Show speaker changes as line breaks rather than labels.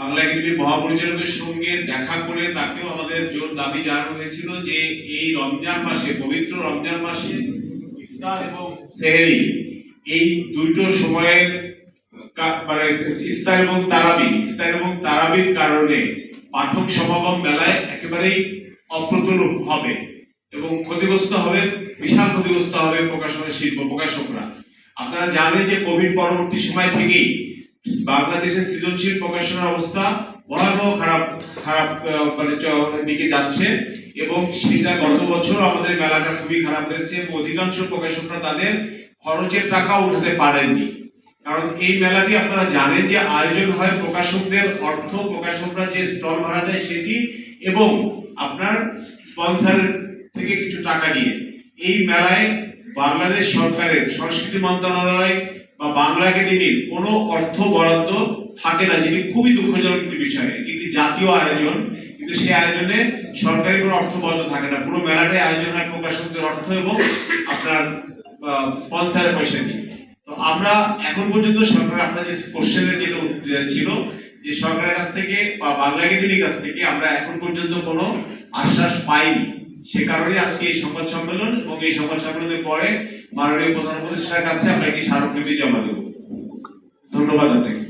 বাংলা একাডেমির মহাপরিচালকের সঙ্গে দেখা করে তাকেও আমাদের জোর দাবি জানানো হয়েছিল যে এই রমজান মাসে, পবিত্র রমজান মাসে ইফতার এবং সেহরি এই দুটো সময়ের মানে ইফতার এবং তারাবি ইফতার এবং তারাবির কারণে পাঠক সমাগম মেলায় একেবারেই অপ্রতুল হবে এবং ক্ষতিগ্রস্ত হবে, বিশাল ক্ষতিগ্রস্ত হবে প্রকাশনা শিল্প প্রকাশকরা। আপনারা জানেন যে কোভিড পরবর্তী সময় থেকেই বাংলাদেশের সৃজনশীল প্রকাশনার অবস্থা ভয়াবহ খারাপ খারাপ মানে দিকে যাচ্ছে এবং সেটা গত বছর আমাদের মেলাটা খুবই খারাপ হয়েছে এবং অধিকাংশ প্রকাশকরা তাদের খরচের টাকা উঠাতে পারেননি। কারণ এই মেলাটি আপনারা জানেন যে আয়োজন হয় প্রকাশকদের অর্থ, প্রকাশকরা যে স্টল ভাড়া দেয় সেটি এবং আপনার স্পন্সর থেকে কিছু টাকা নিয়ে। এই মেলায় বাংলাদেশ সরকারের সংস্কৃতি মন্ত্রণালয় বা বাংলা একাডেমির কোনো অর্থ বরাদ্দ থাকে না, যেটি খুবই দুঃখজনক একটি বিষয়। কিন্তু জাতীয় আয়োজন, কিন্তু সেই আয়োজনে সরকারি কোনো অর্থ বরাদ্দ থাকে না। পুরো মেলাটাই আয়োজন হয় প্রকাশকদের অর্থ এবং আপনার স্পন্সরের পয়সা নিয়ে। তো আমরা এখন পর্যন্ত সরকার, আপনার যে কোশ্চেনের যেটা ছিল, যে সরকারের কাছ থেকে বা বাংলা একাডেমির কাছ থেকে আমরা এখন পর্যন্ত কোনো আশ্বাস পাইনি। সে কারণে আজকে এই সংবাদ সম্মেলন এবং এই সংবাদ সম্মেলনের পরে মাননীয় প্রধান উপদেষ্টার কাছে আমরা একটি স্মারকলিপি জমা দেব। ধন্যবাদ আপনাকে।